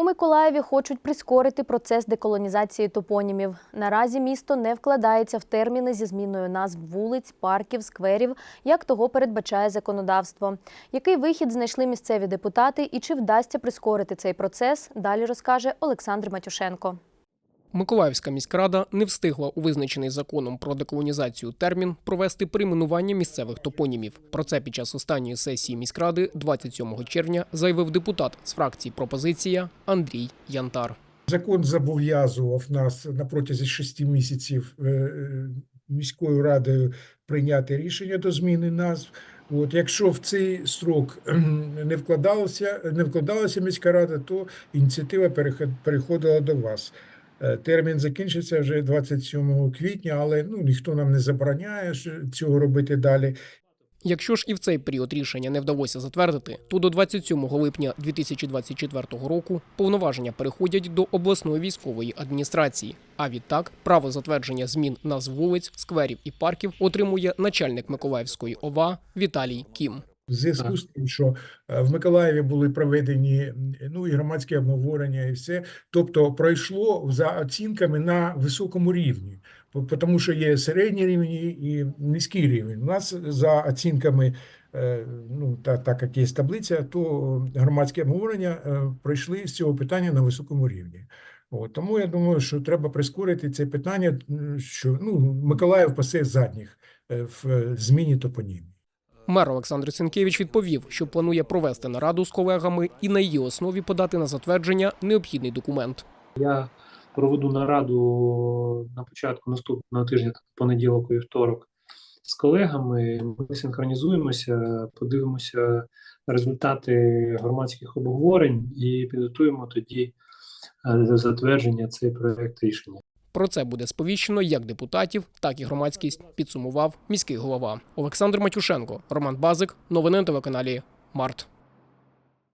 У Миколаєві хочуть прискорити процес деколонізації топонімів. Наразі місто не вкладається в терміни зі зміною назв вулиць, парків, скверів, як того передбачає законодавство. Який вихід знайшли місцеві депутати і чи вдасться прискорити цей процес, далі розкаже Олександр Матюшенко. Миколаївська міськрада не встигла у визначений законом про деколонізацію термін провести перейменування місцевих топонімів. Про це під час останньої сесії міськради 27 червня заявив депутат з фракції Пропозиція Андрій Янтар. Закон зобов'язував нас на протязі шести місяців е, е, міською радою прийняти рішення до зміни назв. От якщо в цей строк не вкладалося, не вкладалася міська рада, то ініціатива переход- переходила до вас. Е, Термін закінчиться вже 27 квітня, але ну ніхто нам не забороняє цього робити далі. Якщо ж і в цей період рішення не вдалося затвердити, то до 27 липня 2024 року повноваження переходять до обласної військової адміністрації. А відтак право затвердження змін назв вулиць, скверів і парків отримує начальник Миколаївської ОВА Віталій Кім. В зв'язку з тим, що е, в Миколаєві були проведені ну і громадські обговорення, і все. Тобто пройшло за оцінками на високому рівні, тому що є середній рівень і- низький рівень. У нас за оцінками, е, ну так, так як є таблиця, то громадські обговорення е, пройшли з цього питання на високому рівні. От, тому я думаю, що треба прискорити це питання, що ну Миколаїв пасе задніх в зміні топонімів. Мер Олександр Сенкевич відповів, що планує провести нараду з колегами і на її основі подати на затвердження необхідний документ. Я проведу нараду на початку наступного тижня, понеділок і вівторок, з колегами. Ми синхронізуємося, подивимося результати громадських обговорень і підготуємо тоді е, затвердження цей проект рішення. Про це буде сповіщено як депутатів, так і громадськість. Підсумував міський голова Олександр Матюшенко, Роман Базик. Новини на телеканалі Март.